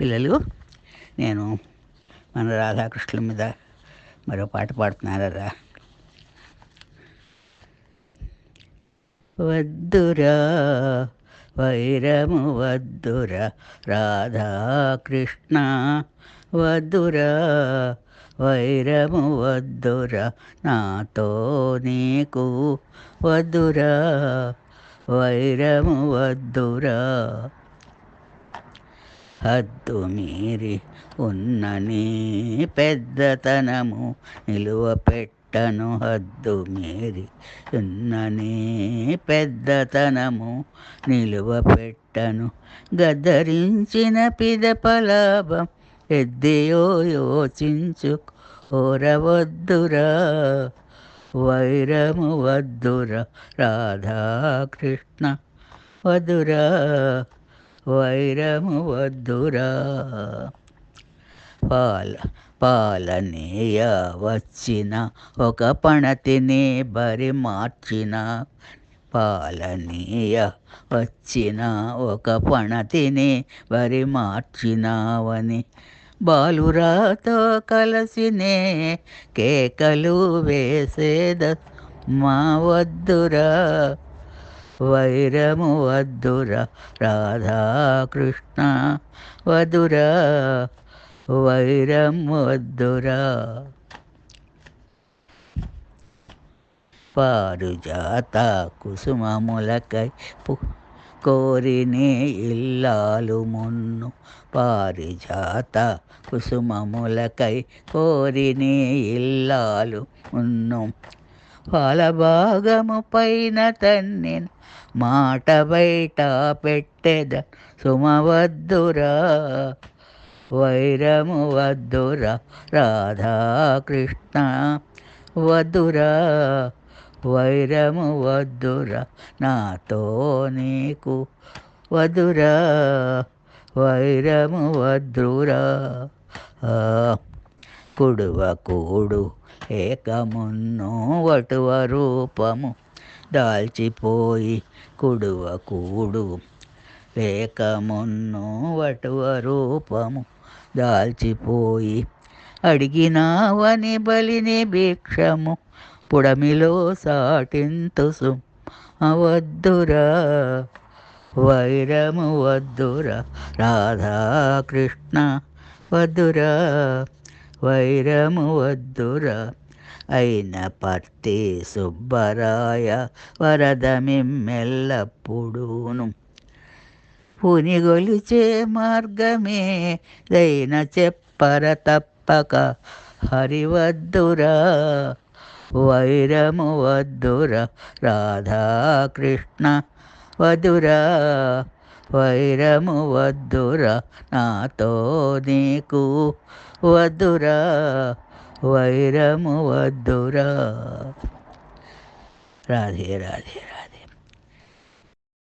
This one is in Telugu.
పిల్లలు. నేను మన రాధాకృష్ణుల మీద మరో పాట పాడుతున్నారా వద్దురా వైరము వద్దురా రాధాకృష్ణ వద్దురా వైరము వద్దురా నాతో నీకు వద్దురా వైరము వద్దురా. హద్దు మీరి ఉన్ననీ పెద్దతనము నిలువ పెట్టను. హద్దు మీరి ఉన్ననీ పెద్దతనము నిలువ పెట్టను. గద్దరించిన పిదపలాభం ఎద్దియో యోచించు. ఓరవద్దురా వైరము వద్దురా రాధాకృష్ణ వదురా. వైరము వద్దురా పాల పాలనీయ వచ్చిన ఒక పణతిని బరి మార్చిన పాలనీయ వచ్చిన ఒక పణతిని బరి మార్చినావని బాలురాతో కలసినే కేకలు వేసేద మా వద్దురా. వైరము వద్దురా రాధాకృష్ణ వదురా వైరం వద్దురా. పారుజాత కుసుమములకై పు కోరినే ఇల్లాలు మున్ను. పారిజాత కుసుమములకై కోరినే ఇల్లాలు మున్ను. ఫలభాగము పైన తన్ని మాట బయట పెట్టెద సుమవద్దురా వైరము వద్దురా రాధాకృష్ణ వద్దురా వైరము వద్దురా నాతో నీకు వదురా వైరము వద్దురా. కుడువ కూడు ఏకమున్ను వటువ రూపము దాల్చిపోయి కుడువ కూడు. లేకమున్ను వటువ రూపము దాల్చిపోయి అడిగినావని బలిని భిక్షము పుడమిలో సాటింతుసు. అవద్దురా వైరము వద్దురా రాధాకృష్ణ వద్దురా. వైరము వద్దురా. అయిన పత్తి సుబ్బరాయ వరదమిమ్మెల్లప్పుడూను పునిగొలిచే మార్గమే దైన చెప్పర తప్పక. హరివద్దురా వైరము వద్దురా రాధాకృష్ణ వదురా వైరము వద్దురా నాతో నీకు. వద్దురా వైరము వద్దురా. రాధే రాధే